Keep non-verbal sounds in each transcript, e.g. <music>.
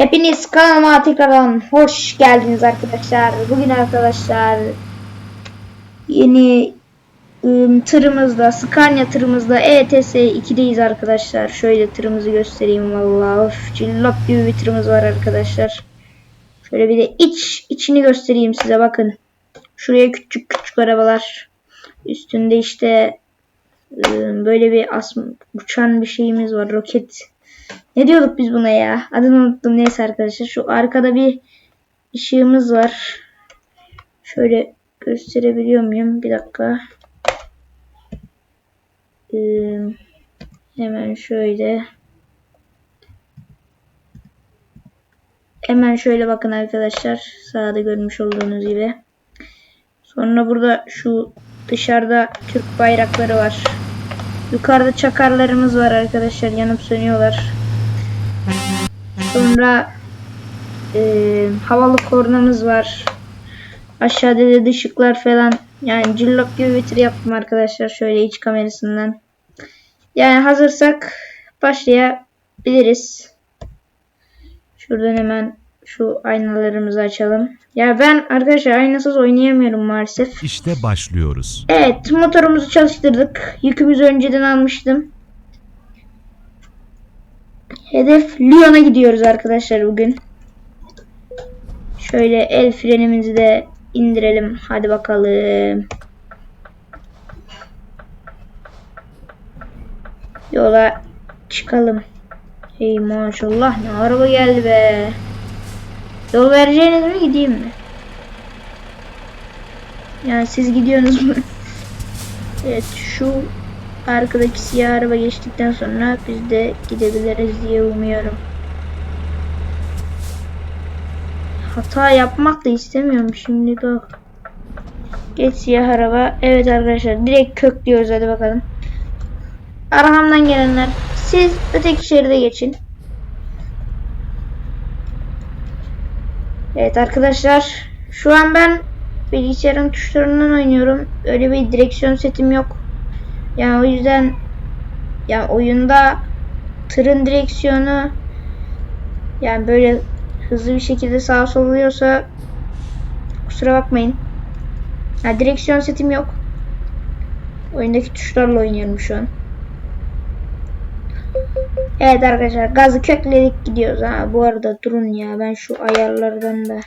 Hepiniz kanalıma tekrardan hoş geldiniz arkadaşlar. Bugün arkadaşlar yeni ım, tırımızda, Scania tırımızda ETS 2'deyiz arkadaşlar. Şöyle tırımızı göstereyim vallahi. Cillop gibi bir tırımız var arkadaşlar. Şöyle bir de iç içini göstereyim size bakın. Şuraya küçük küçük arabalar. Üstünde işte ım, böyle bir asm uçan bir şeyimiz var. Roket ne diyorduk biz buna ya? Adını unuttum. Neyse arkadaşlar. Şu arkada bir ışığımız var. Şöyle gösterebiliyor muyum? Bir dakika. Ee, hemen şöyle. Hemen şöyle bakın arkadaşlar. Sağda görmüş olduğunuz gibi. Sonra burada şu dışarıda Türk bayrakları var. Yukarıda çakarlarımız var arkadaşlar. Yanıp sönüyorlar. Sonra e, havalı kornamız var. Aşağıda da ışıklar falan. Yani cillop gibi bir tır yaptım arkadaşlar. Şöyle iç kamerasından. Yani hazırsak başlayabiliriz. Şuradan hemen şu aynalarımızı açalım. Ya ben arkadaşlar aynasız oynayamıyorum maalesef. İşte başlıyoruz. Evet motorumuzu çalıştırdık. Yükümüzü önceden almıştım. Hedef Lyon'a gidiyoruz arkadaşlar bugün. Şöyle el frenimizi de indirelim. Hadi bakalım. Yola çıkalım. Hey maşallah ne araba geldi be. Yol vereceğiniz mi gideyim mi? Yani siz gidiyorsunuz mu? <laughs> evet şu arkadaki siyah araba geçtikten sonra biz de gidebiliriz diye umuyorum. Hata yapmak da istemiyorum şimdi bak. Geç siyah araba. Evet arkadaşlar direkt köklüyoruz hadi bakalım. Arkamdan gelenler siz öteki şeride geçin. Evet arkadaşlar şu an ben bilgisayarın tuşlarından oynuyorum. Öyle bir direksiyon setim yok. Yani o yüzden yani oyunda tırın direksiyonu yani böyle hızlı bir şekilde sağa soluyorsa kusura bakmayın. Yani direksiyon setim yok. Oyundaki tuşlarla oynuyorum şu an. Evet arkadaşlar gazı kökledik gidiyoruz ha. Bu arada durun ya ben şu ayarlardan da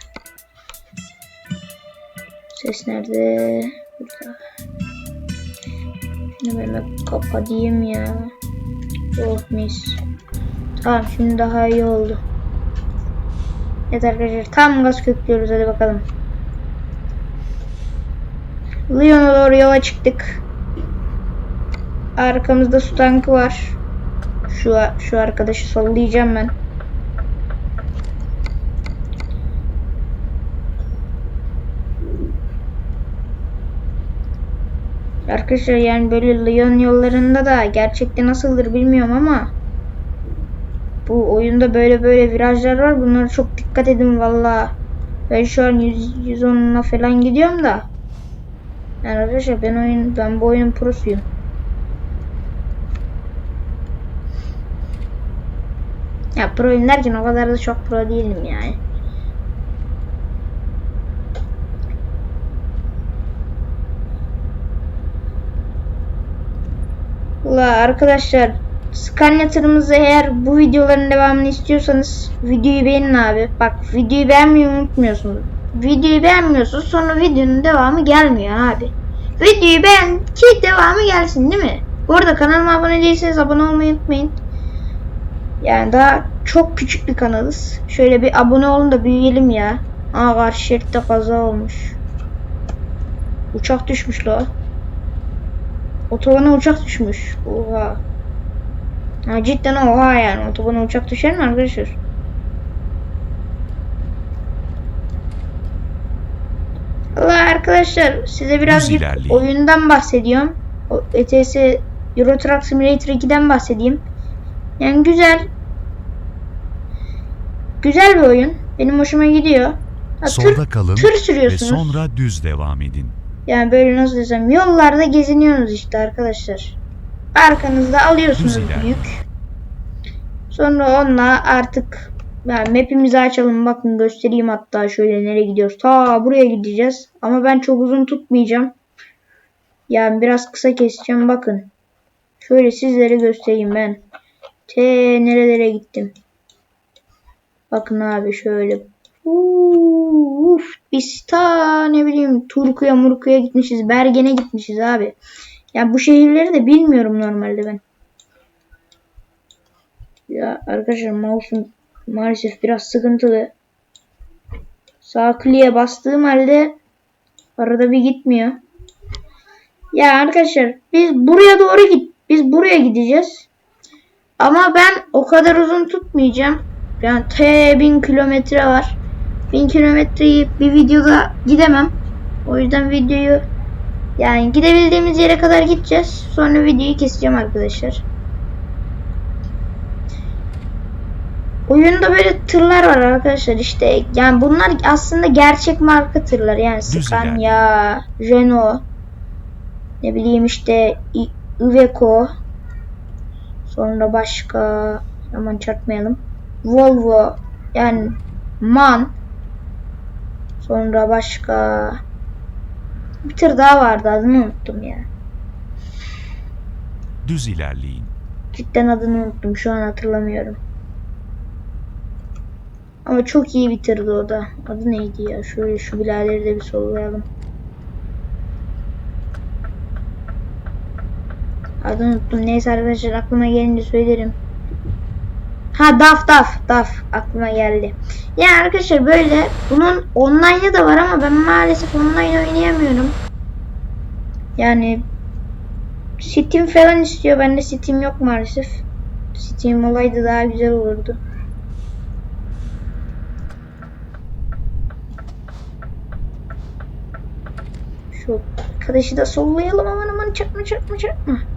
Ses nerede? Burada. Ben bir kapatayım ya. Oh mis. Tamam şimdi daha iyi oldu. Evet arkadaşlar tam gaz köklüyoruz hadi bakalım. Lyon'a doğru yola çıktık. Arkamızda su tankı var. Şu şu arkadaşı sollayacağım ben. Arkadaşlar yani böyle Lyon yollarında da gerçekte nasıldır bilmiyorum ama bu oyunda böyle böyle virajlar var. Bunlara çok dikkat edin valla. Ben şu an 100 110'la falan gidiyorum da. Yani arkadaşlar ben oyun ben bu oyunun prosuyum. Ya proyum derken o kadar da çok pro değilim yani. Valla arkadaşlar Scania eğer bu videoların devamını istiyorsanız videoyu beğenin abi. Bak videoyu beğenmeyi unutmuyorsunuz. Videoyu beğenmiyorsunuz sonra videonun devamı gelmiyor abi. Videoyu beğen ki devamı gelsin değil mi? Bu arada kanalıma abone değilseniz abone olmayı unutmayın. Yani daha çok küçük bir kanalız. Şöyle bir abone olun da büyüyelim ya. Aa karşı şeritte kaza olmuş. Uçak düşmüş la. Otobana uçak düşmüş. Oha. Ha, cidden oha yani. Otobana uçak düşer mi arkadaşlar? Allah arkadaşlar size birazcık oyundan bahsediyorum. O ETS Euro Truck Simulator 2'den bahsedeyim. Yani güzel. Güzel bir oyun. Benim hoşuma gidiyor. Ha, tır, Solda kalın tır ve sürüyorsunuz. sonra düz devam edin. Yani böyle nasıl desem yollarda geziniyorsunuz işte arkadaşlar. Arkanızda alıyorsunuz Düz ilerle. yük. Sonra onunla artık Yani map'imizi açalım bakın göstereyim hatta şöyle nereye gidiyoruz. Ta buraya gideceğiz. Ama ben çok uzun tutmayacağım. Yani biraz kısa keseceğim bakın. Şöyle sizlere göstereyim ben. T nerelere gittim. Bakın abi şöyle. Uf, biz ta ne bileyim Turku'ya Murku'ya gitmişiz. Bergen'e gitmişiz abi. Ya bu şehirleri de bilmiyorum normalde ben. Ya arkadaşlar mouse'um maalesef biraz sıkıntılı. Sağ kliğe bastığım halde arada bir gitmiyor. Ya arkadaşlar biz buraya doğru git. Biz buraya gideceğiz. Ama ben o kadar uzun tutmayacağım. Yani T 1000 kilometre var. 1000 kilometreyi bir videoda gidemem. O yüzden videoyu yani gidebildiğimiz yere kadar gideceğiz. Sonra videoyu keseceğim arkadaşlar. Oyunda böyle tırlar var arkadaşlar işte yani bunlar aslında gerçek marka tırlar yani Scania, Renault ne bileyim işte Iveco sonra başka aman çarpmayalım Volvo yani MAN sonra başka bir tır daha vardı adını unuttum ya Düz ilerleyin. cidden adını unuttum şu an hatırlamıyorum ama çok iyi bir tırdı o da adı neydi ya şöyle şu bilaleri de bir sollayalım Adını unuttum. Neyse arkadaşlar aklıma gelince söylerim. Ha DAF DAF DAF aklıma geldi. Ya arkadaşlar böyle bunun online'ı da var ama ben maalesef online oynayamıyorum. Yani Steam falan istiyor. Bende Steam yok maalesef. Steam olaydı daha güzel olurdu. Şu arkadaşı da sollayalım aman aman çakma çakma çakma.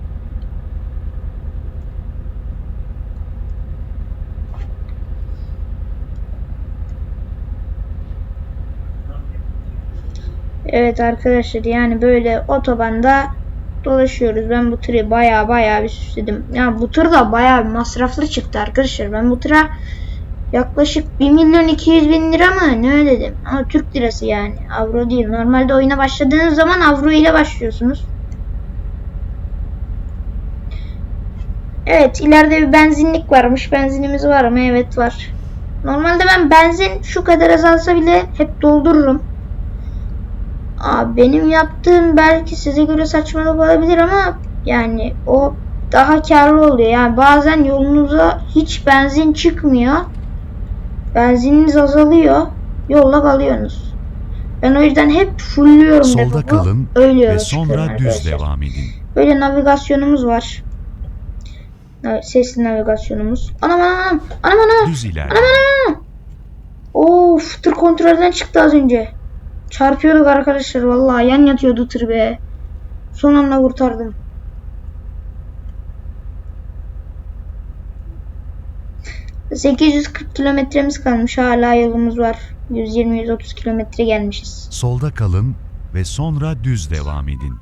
Evet arkadaşlar yani böyle otobanda dolaşıyoruz. Ben bu tırı baya baya bir süsledim. Yani bu tır da baya bir masraflı çıktı arkadaşlar. Ben bu tıra yaklaşık 1 milyon 200 bin lira mı ne ödedim. Ama Türk lirası yani. Avro değil. Normalde oyuna başladığınız zaman avro ile başlıyorsunuz. Evet ileride bir benzinlik varmış. Benzinimiz var mı? Evet var. Normalde ben benzin şu kadar azalsa bile hep doldururum. Aa, benim yaptığım belki size göre saçmalık olabilir ama yani o daha karlı oluyor. Yani bazen yolunuza hiç benzin çıkmıyor. Benzininiz azalıyor. Yolla kalıyorsunuz. Ben o yüzden hep fullüyorum. Solda depomu, kalın öyle yola ve çıkıyorum sonra düz arkadaşlar. devam edin. Böyle navigasyonumuz var. Sesli navigasyonumuz. Anam anam anam. Anam anam. Düz anam. Of tır kontrolden çıktı az önce. Çarpıyorduk arkadaşlar vallahi yan yatıyordu tır be. Son anda kurtardım. ...840 kilometremiz kalmış. Hala yolumuz var. 120-130 kilometre gelmişiz. Solda kalın ve sonra düz devam edin.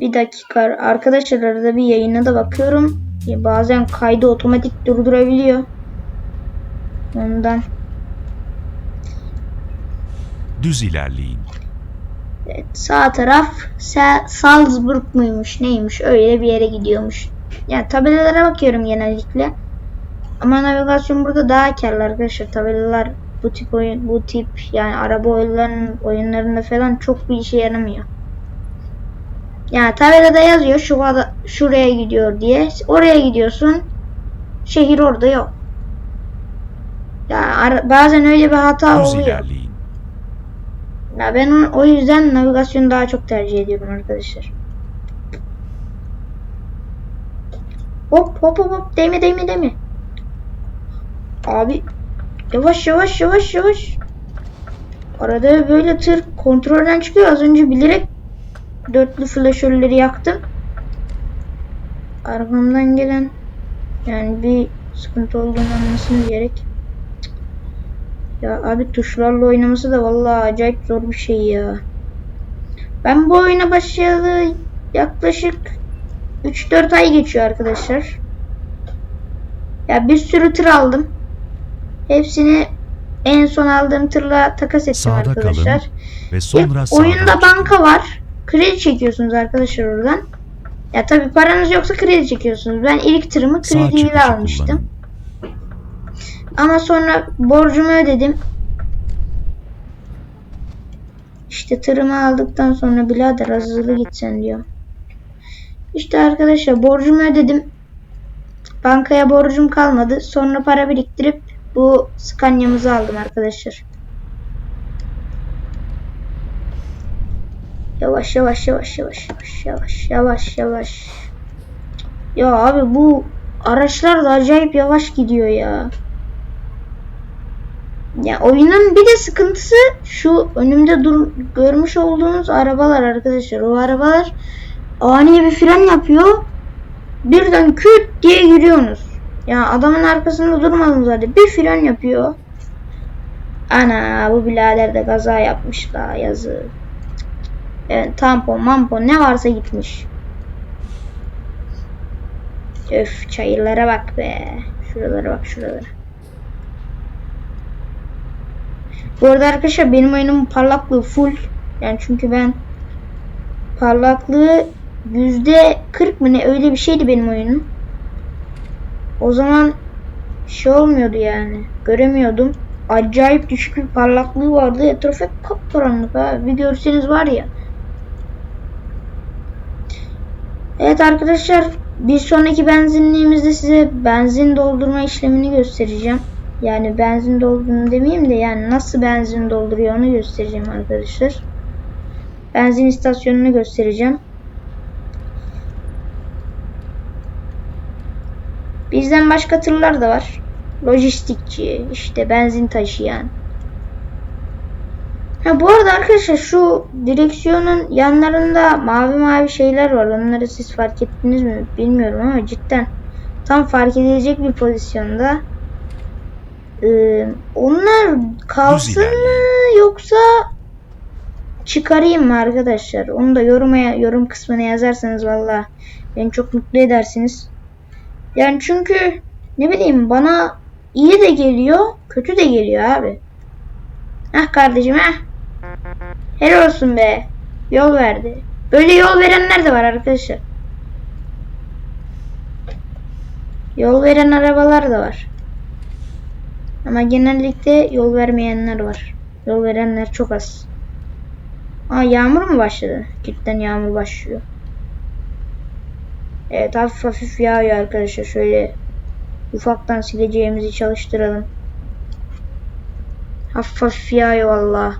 Bir dakika arkadaşlar arada bir yayına da bakıyorum. Bazen kaydı otomatik durdurabiliyor. Ondan. Düz ilerleyin. Evet, sağ taraf Sa- Salzburg muymuş neymiş öyle bir yere gidiyormuş. Yani tabelalara bakıyorum genellikle. Ama navigasyon burada daha karlı arkadaşlar. Tabelalar bu tip oyun bu tip yani araba oyunlarının oyunlarında falan çok bir işe yaramıyor. Yani tabelada yazıyor şu şuraya gidiyor diye. Oraya gidiyorsun. Şehir orada yok. Yani bazen öyle bir hata oluyor. Ya ben o yüzden navigasyonu daha çok tercih ediyorum arkadaşlar. Hop hop hop hop değme değme değme. Abi yavaş yavaş yavaş yavaş. Arada böyle tır kontrolden çıkıyor. Az önce bilerek dörtlü flaşörleri yaktım. Arkamdan gelen yani bir sıkıntı olduğunu anlasın diyerek. Ya abi tuşlarla oynaması da vallahi acayip zor bir şey ya. Ben bu oyuna başlayalı yaklaşık 3-4 ay geçiyor arkadaşlar. Ya bir sürü tır aldım. Hepsini en son aldığım tırla takas ettim Sağda arkadaşlar. kalın ve sonra sağdan oyunda banka var. Kredi çekiyorsunuz arkadaşlar oradan. Ya tabi paranız yoksa kredi çekiyorsunuz. Ben ilk tırımı krediyle almıştım. kullanın. Ama sonra borcumu ödedim. İşte tırımı aldıktan sonra birader hazırlı gitsen diyor. İşte arkadaşlar borcumu ödedim. Bankaya borcum kalmadı. Sonra para biriktirip bu Scania'mızı aldım arkadaşlar. Yavaş yavaş yavaş yavaş yavaş yavaş yavaş yavaş. Ya abi bu araçlar da acayip yavaş gidiyor ya. Ya oyunun bir de sıkıntısı şu önümde dur görmüş olduğunuz arabalar arkadaşlar. O arabalar ani bir fren yapıyor. Birden küt diye giriyorsunuz. Ya adamın arkasında durmadım zaten. Bir fren yapıyor. Ana bu birader de kaza yapmış daha yazı. Evet, tampon mampon ne varsa gitmiş. Öf çayırlara bak be. Şuralara bak şuralara. Bu arada arkadaşlar benim oyunum parlaklığı full. Yani çünkü ben parlaklığı yüzde 40 mı ne öyle bir şeydi benim oyunum. O zaman şey olmuyordu yani. Göremiyordum. Acayip düşük bir parlaklığı vardı. Etraf hep kapkaranlık ha. Bir görseniz var ya. Evet arkadaşlar bir sonraki benzinliğimizde size benzin doldurma işlemini göstereceğim. Yani benzin doldurma demeyeyim de yani nasıl benzin dolduruyor onu göstereceğim arkadaşlar. Benzin istasyonunu göstereceğim. Bizden başka tırlar da var. Lojistikçi, işte benzin taşıyan. Ha bu arada arkadaşlar şu direksiyonun yanlarında mavi mavi şeyler var. Onları siz fark ettiniz mi bilmiyorum ama cidden tam fark edilecek bir pozisyonda. Ee, onlar kalsın mı yoksa çıkarayım mı arkadaşlar? Onu da yoruma yorum kısmına yazarsanız valla beni çok mutlu edersiniz. Yani çünkü ne bileyim bana iyi de geliyor, kötü de geliyor abi. Hah kardeşim hah. Helal olsun be. Yol verdi. Böyle yol verenler de var arkadaşlar. Yol veren arabalar da var. Ama genellikle yol vermeyenler var. Yol verenler çok az. Aa yağmur mu başladı? Cidden yağmur başlıyor. Evet hafif hafif yağıyor arkadaşlar. Şöyle ufaktan sileceğimizi çalıştıralım. Hafif hafif yağıyor valla.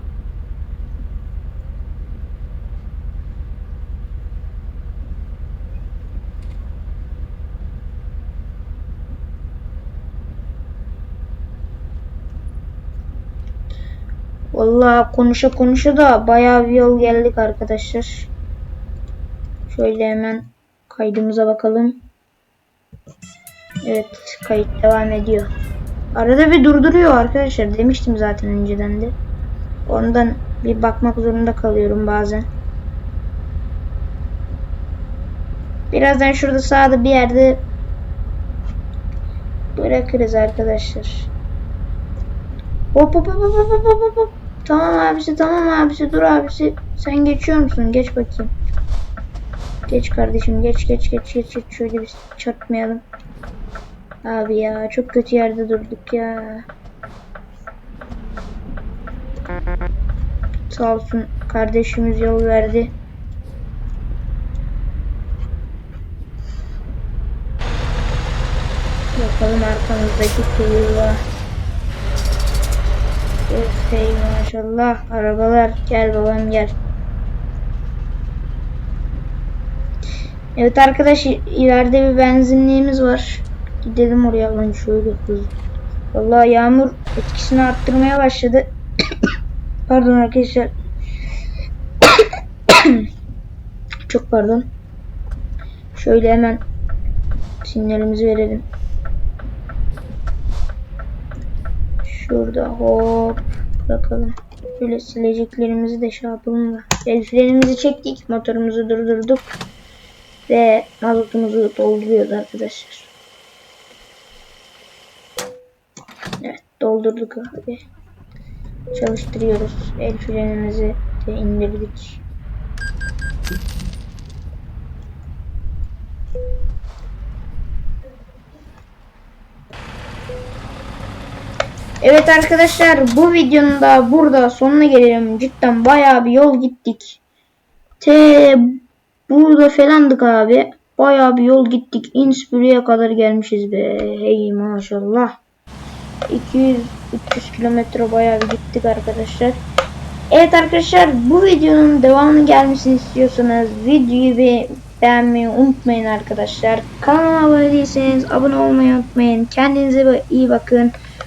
Valla konuşa konuşa da bayağı bir yol geldik arkadaşlar. Şöyle hemen kaydımıza bakalım. Evet kayıt devam ediyor. Arada bir durduruyor arkadaşlar. Demiştim zaten önceden de. Ondan bir bakmak zorunda kalıyorum bazen. Birazdan şurada sağda bir yerde bırakırız arkadaşlar. Hop hop hop hop hop hop hop. Tamam abisi tamam abisi dur abisi. Sen geçiyor musun? Geç bakayım. Geç kardeşim geç geç geç geç geç şöyle bir çarpmayalım. Abi ya çok kötü yerde durduk ya. Sağ olsun kardeşimiz yol verdi. Bakalım arkamızdaki kuyruğa. Hey maşallah arabalar gel babam gel. Evet arkadaş ileride bir benzinliğimiz var. Gidelim oraya lan şöyle hızlı. Vallahi yağmur etkisini arttırmaya başladı. <coughs> pardon arkadaşlar. <coughs> Çok pardon. Şöyle hemen sinyalimizi verelim. Şurada hop bakalım. Şöyle sileceklerimizi de şey yapalım da. El frenimizi çektik. Motorumuzu durdurduk. Ve mazotumuzu dolduruyoruz arkadaşlar. Evet doldurduk abi. Çalıştırıyoruz. El frenimizi de indirdik. Evet arkadaşlar bu videonun da burada sonuna gelelim. Cidden bayağı bir yol gittik. Te burada falandık abi. Bayağı bir yol gittik. Innsbruck'a kadar gelmişiz be. Hey maşallah. 200-300 kilometre bayağı bir gittik arkadaşlar. Evet arkadaşlar bu videonun devamını gelmesini istiyorsanız videoyu be beğenmeyi unutmayın arkadaşlar. Kanalıma abone değilseniz abone olmayı unutmayın. Kendinize iyi bakın.